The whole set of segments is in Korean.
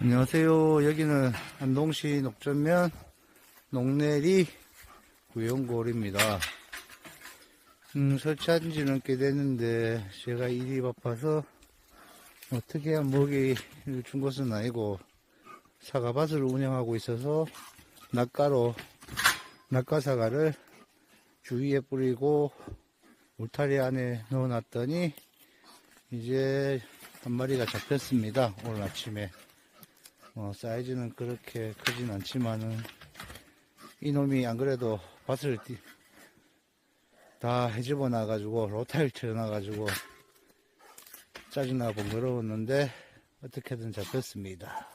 안녕하세요. 여기는 안동시 녹전면 녹내리 구용골입니다. 음, 설치한 지는 꽤 됐는데 제가 일이 바빠서 어떻게 먹이를 준 것은 아니고 사과밭을 운영하고 있어서 낫가로 낫가사과를 주위에 뿌리고 울타리 안에 넣어놨더니 이제 한 마리가 잡혔습니다. 오늘 아침에. 어, 사이즈는 그렇게 크진 않지만은 이놈이 안 그래도 밭을 뒤- 다 해집어 놔가지고 로타일 쳐놔가지고 짜증나 번거로웠는데 어떻게든 잡혔습니다.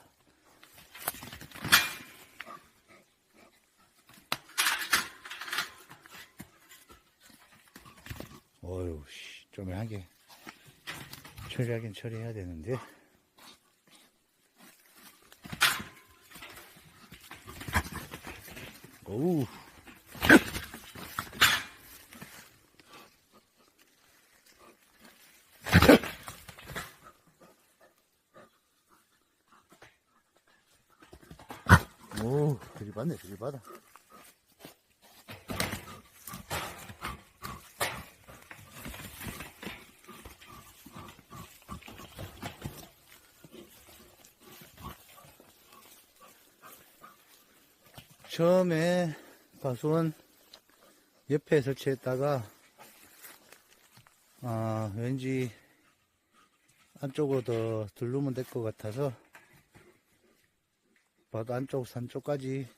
어휴, 씨, 좀 하게 처리하긴 처리해야 되는데. 오우. 오, 들이받네, 들이받아. 처음에 가수원 옆에 설치했다가 아 왠지 안쪽으로 더 들르면 될 것 같아서 바로 안쪽 산 쪽까지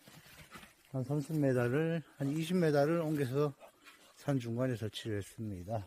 한 30m를 한 20m를 옮겨서 산 중간에 설치를 했습니다.